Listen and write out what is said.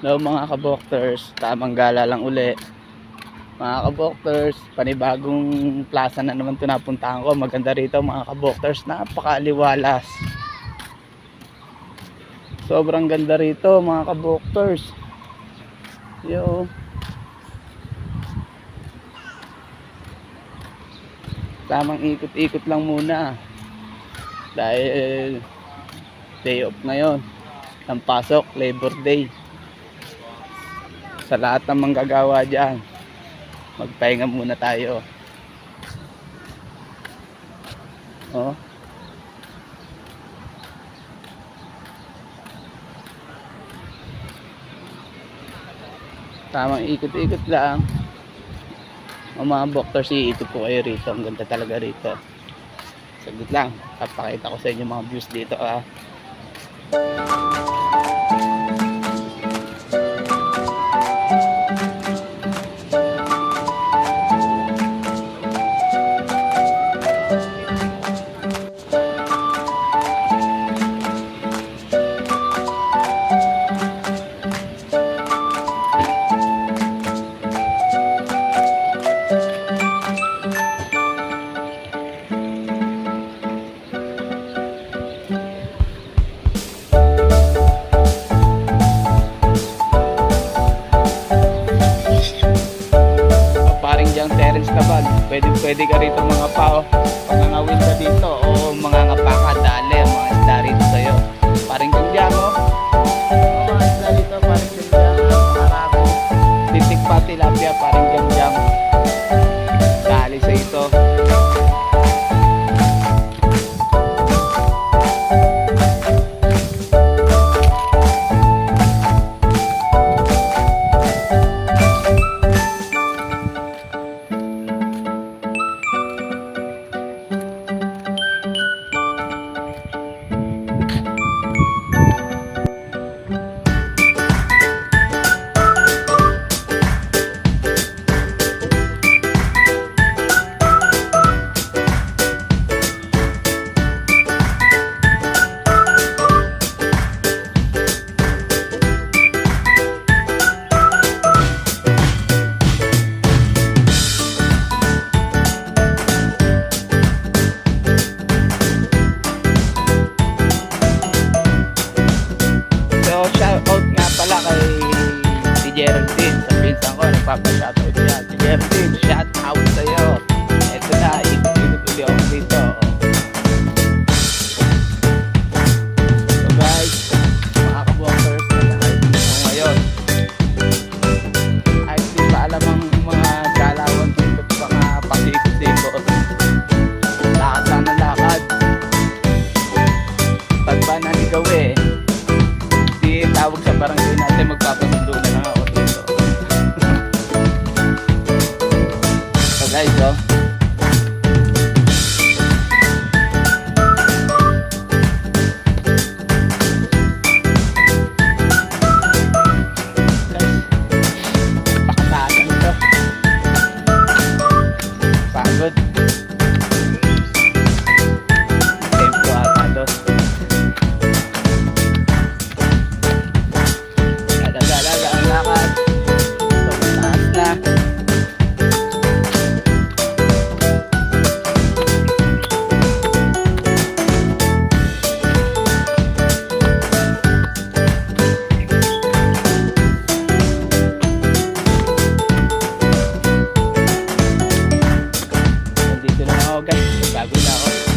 Hello mga kabokters, tamang gala lang uli. Mga kabokters, panibagong plaza na naman ito napuntahan ko. Maganda rito mga kabokters, napakaliwalas. Sobrang ganda rito mga kabokters. Yo. Tamang ikot-ikot lang muna. Dahil day off ngayon. Ang pasok, Labor Day sa lahat ng manggagawa dyan. Magpahinga muna tayo. Oh. Tamang ikot-ikot lang. O mga bokters iikot po kayo rito. Ang ganda talaga rito. Saglit lang. Papakita ko sa inyo mga views dito ah diyang Terence Cabal pwede pwede ka rito mga pao. Pangangawin ka dito o попытаться снять кирпич guys. Bago na ako.